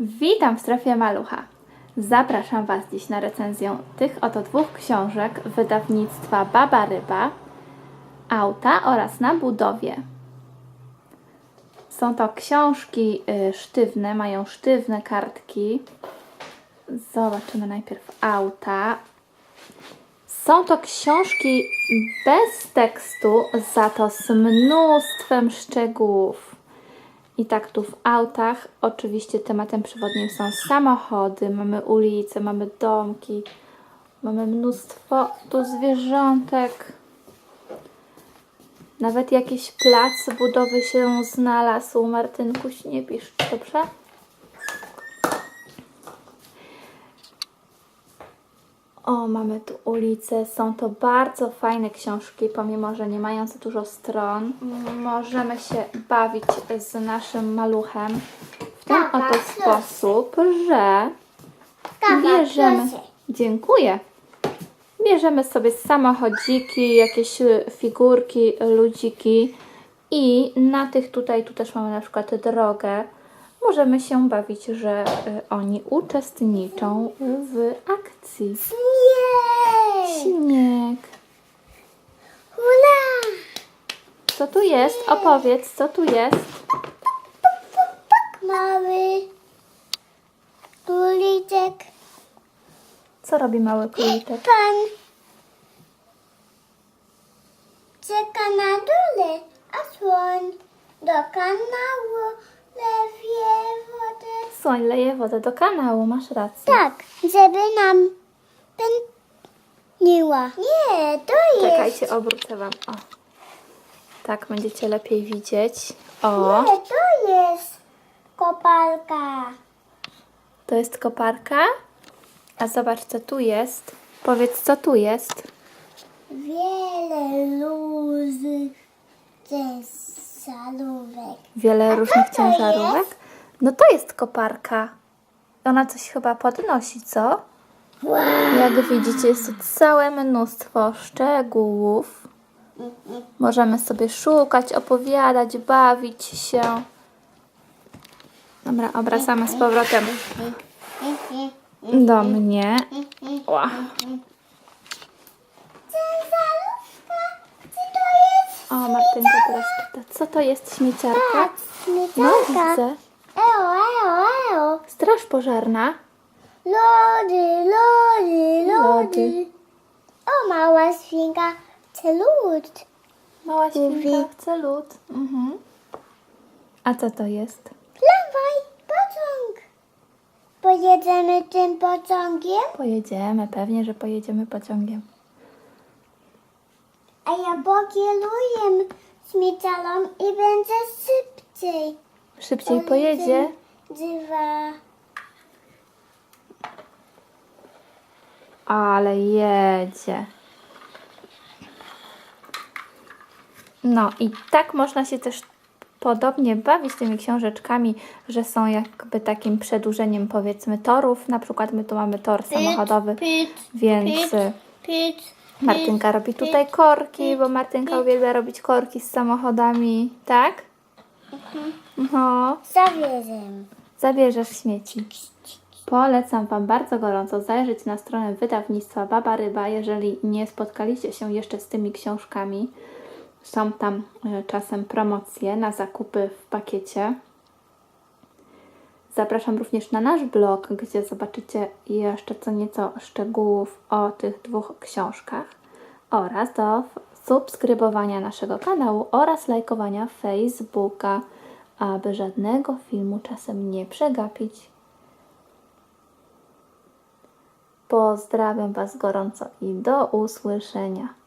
Witam w strefie Malucha. Zapraszam Was dziś na recenzję tych oto dwóch książek wydawnictwa Baba Ryba, Auta oraz Na budowie. Są to książki y, sztywne, mają sztywne kartki. Zobaczymy najpierw auta. Są to książki bez tekstu, za to z mnóstwem szczegółów. I tak tu w autach oczywiście tematem przewodnim są samochody, mamy ulice, mamy domki, mamy mnóstwo tu zwierzątek. Nawet jakiś plac budowy się znalazł. Martynku, nie pisz, dobrze? O, mamy tu ulicę. Są to bardzo fajne książki, pomimo że nie mają za dużo stron. Możemy się bawić z naszym maluchem w ten oto proszę. sposób, że bierzemy. proszę. Dziękuję. Bierzemy sobie samochodziki, jakieś y, figurki, ludziki i na tych tutaj, tu też mamy na przykład drogę. Możemy się bawić, że y, oni uczestniczą w akcji. Nie! Śnieg. Hula! Co tu jest? Opowiedz, co tu jest? Mały króliczek. Co robi mały króliczek? Pan czeka na dole, a słoń do kanału lewie wodę. Słoń leje wodę do kanału, masz rację. Tak, żeby nam pędniła. Nie, to jest. Czekajcie, obrócę wam. O. Tak będziecie lepiej widzieć. O, Nie, to jest kopalka. to jest koparka. A zobacz, co tu jest. Powiedz, co tu jest. Wiele luzy ciężarówek. Wiele różnych ciężarówek. jest? No to jest koparka. Ona coś chyba podnosi, co? Jak widzicie, jest tu całe mnóstwo szczegółów. Możemy sobie szukać, opowiadać, bawić się. Dobra, obracamy z powrotem do mnie. Ciężarówka? Czy to jest O, Martynka teraz co to jest śmieciarka? tak? No, Śmieciarka. widzę. Eo, eo, eo. Straż pożarna. Lody, lody, Lody. lody. O, mała świnka. Celut. Mała świnka chce lód. Mhm. A co to jest? Tramwaj, pociąg. Pojedziemy tym pociągiem? Pojedziemy, pewnie, że pojedziemy pociągiem. A ja pokieruję śmieciarą i będzie szybciej. Szybciej pojedzie. Dwa. Ale jedzie. No i tak można się też podobnie bawić tymi książeczkami, że są jakby takim przedłużeniem powiedzmy torów. Na przykład my tu mamy tor samochodowy, Pit, więc y, pit. Martynka robi tutaj korki, bo Martynka uwielbia robić korki z samochodami, tak? No, Zawierzę. zabierzesz śmieci. Polecam Wam bardzo gorąco zajrzeć na stronę wydawnictwa Baba Ryba, jeżeli nie spotkaliście się jeszcze z tymi książkami. Są tam e, czasem promocje na zakupy w pakiecie. Zapraszam również na nasz blog, gdzie zobaczycie jeszcze co nieco szczegółów o tych dwóch książkach oraz do subskrybowania naszego kanału oraz lajkowania Facebooka, aby żadnego filmu czasem nie przegapić. Pozdrawiam Was gorąco i do usłyszenia.